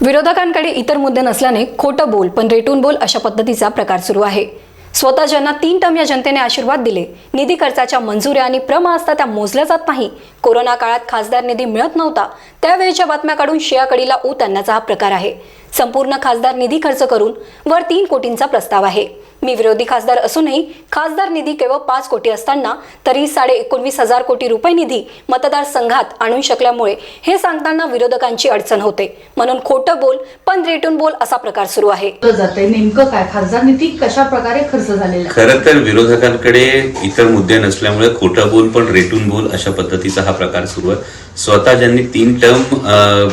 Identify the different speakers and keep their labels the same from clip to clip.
Speaker 1: विरोधकांकडे इतर मुद्दे नसल्याने खोटं बोल पण रेटून बोल अशा पद्धतीचा प्रकार सुरू आहे. स्वतः ज्यांना तीन टर्म या जनतेने आशीर्वाद दिले निधी खर्चाच्या मंजुऱ्या आणि प्रमा असता त्या मोजल्या जात नाही. कोरोना काळात खासदार निधी मिळत नव्हता त्यावेळेच्या बातम्या काढून शियाकडीला ऊत आणण्याचा हा प्रकार आहे. संपूर्ण खासदार निधी खर्च करून वर तीन कोटींचा प्रस्ताव आहे. मी विरोधी खासदार असूनही खासदार निधी केवळ पाच कोटी असताना तरी साडे एकोणवीस हजार कोटी रुपये निधी मतदारसंघात आणून शकल्यामुळे हे सांगताना विरोधकांची अडचण होते. म्हणून खोटं बोल पण रेटून बोल असा प्रकार सुरू आहे.
Speaker 2: जाते नेमकं काय? खासदार निधी कशा प्रकारे खर्च झालेला आहे?
Speaker 3: खरं तर विरोधकांकडे इतर मुद्दे नसल्यामुळे खोटं बोल पण रेटून बोल अशा पद्धतीचा हा प्रकार सुरू आहे. स्वतः ज्यांनी तीन टर्म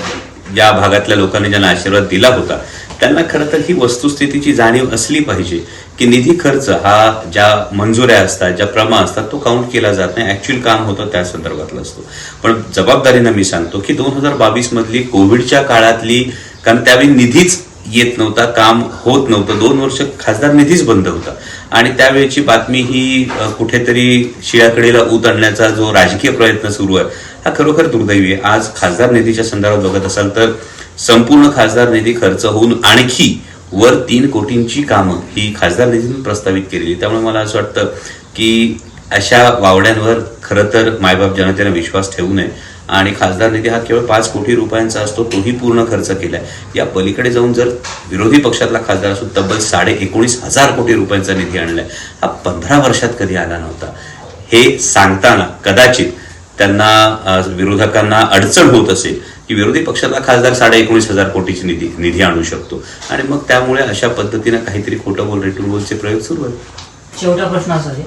Speaker 3: या भागातल्या लोकांनी ज्यांना आशीर्वाद दिला होता त्यांना खरं तर ही वस्तुस्थितीची जाणीव असली पाहिजे की निधी खर्च हा ज्या मंजुऱ्या असतात ज्या प्रमा असतात तो काउंट केला जात नाही. ऍक्च्युअल काम होतं त्या संदर्भातलं असतो. पण जबाबदारीनं मी सांगतो की दोन हजार बावीसमधली कोविडच्या काळातली कारण त्यावेळी निधीच येत नव्हता काम होत नव्हतं. दोन वर्ष खासदार निधीच बंद होता. आणि त्यावेळची बातमी ही कुठेतरी शिळाकडेला ऊत आणण्याचा जो राजकीय प्रयत्न सुरू आहे हा खरोखर दुर्दैवी आहे. आज खासदार निधीच्या संदर्भात बघत असाल तर संपूर्ण खासदार निधी खर्च होऊन आणखी वर तीन कोटींची कामं ही खासदार निधीतून प्रस्तावित केलेली. त्यामुळे मला असं वाटतं की अशा वावड्यांवर खरं तर मायबाप जनतेने विश्वास ठेवू नये. आणि खासदार निधी हा केवळ पाच कोटी रुपयांचा असतो तोही पूर्ण खर्च केलाय. या पलीकडे जाऊन जर विरोधी पक्षातला खासदार असून तब्बल साडे एकोणीस हजार कोटी रुपयांचा निधी आणलाय हा पंधरा वर्षात कधी आला नव्हता. हे सांगताना कदाचित त्यांना विरोधकांना अडचण होत असेल की विरोधी पक्षातला खासदार साडे एकोणीस हजार कोटीची निधी निधी आणू शकतो. आणि मग त्यामुळे अशा पद्धतीनं काहीतरी खोटं बोल रेटून बोलचे प्रयोग सुरू आहेत.
Speaker 4: शेवटा प्रश्न असा आहे